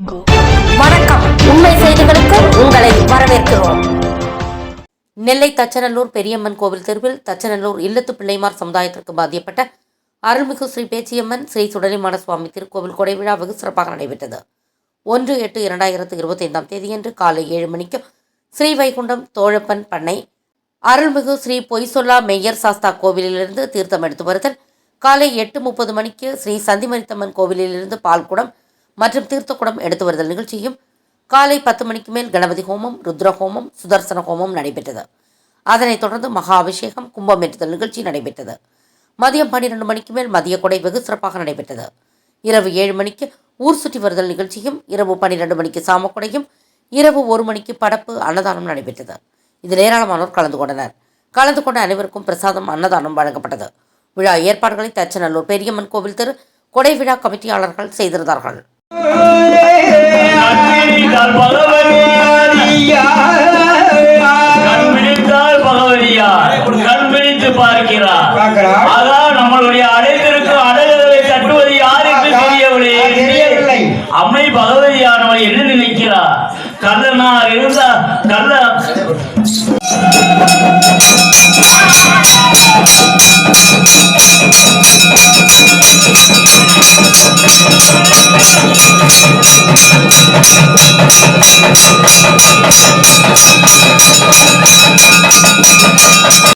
வணக்கம். உண்மை செய்திகளுக்கு உங்களை வரவேற்கிறோம். நெல்லை தச்சநல்லூர் பெரியம்மன் கோவில் தெருவில் தச்சநல்லூர் இல்லத்து பிள்ளைமார் சமுதாயத்திற்கு பாதியப்பட்ட அருள்மிகு ஸ்ரீ பேச்சியம்மன் ஸ்ரீ சுடலிமான சுவாமி திருக்கோவில் கொடை விழா வெகு சிறப்பாக நடைபெற்றது. ஒன்று எட்டு இரண்டாயிரத்து இருபத்தைந்தாம் தேதியன்று காலை ஏழு மணிக்கு ஸ்ரீ வைகுண்டம் தோழப்பன் பண்ணை அருள்மிகு ஸ்ரீ பொய்சொல்லா மெய்யர் சாஸ்தா கோவிலிலிருந்து தீர்த்தம் எடுத்து வருதல். காலை எட்டு முப்பது மணிக்கு ஸ்ரீ சந்திமரித்தம்மன் கோவிலிலிருந்து பால்குடம் மற்றும் தீர்த்தக்குடம் எடுத்து வருதல் நிகழ்ச்சியும் காலை பத்து மணிக்கு மேல் கணபதி ஹோமம் ருத்ர ஹோமம் சுதர்சன ஹோமம் நடைபெற்றது. அதனைத் தொடர்ந்து மகா அபிஷேகம் கும்பம் ஏற்றுதல் நிகழ்ச்சி நடைபெற்றது. மதியம் பன்னிரண்டு மணிக்கு மேல் மதிய கொடை வெகு சிறப்பாக நடைபெற்றது. இரவு ஏழு மணிக்கு ஊர் சுற்றி வருதல் நிகழ்ச்சியும் இரவு பன்னிரண்டு மணிக்கு சாமக்கொடையும் இரவு ஒரு மணிக்கு படப்பு அன்னதானம் நடைபெற்றது. இதில் ஏராளமானோர் கலந்து கொண்டனர். கலந்து கொண்ட அனைவருக்கும் பிரசாதம் அன்னதானம் வழங்கப்பட்டது. விழா ஏற்பாடுகளை தச்சநல்லூர் பெரியம்மன் கோவில் திரு கொடை விழா கமிட்டியாளர்கள் செய்திருந்தார்கள். கண்பிடித்தால் பகவதியார் கண்பிடித்தால் பகவதியார் கண்பிடித்து பார்க்கிறார் பார்க்கிறார். அதான் நம்மளுடைய அடைந்திருக்கும் அடல்களை தட்டுவது யாருக்கு ஆ, தெரியவில்லை ஆ, தெரியவில்லை. அம்மை பகவதியானவள் என்ன நினைக்கிறார் கள்ளனார் இருந்தா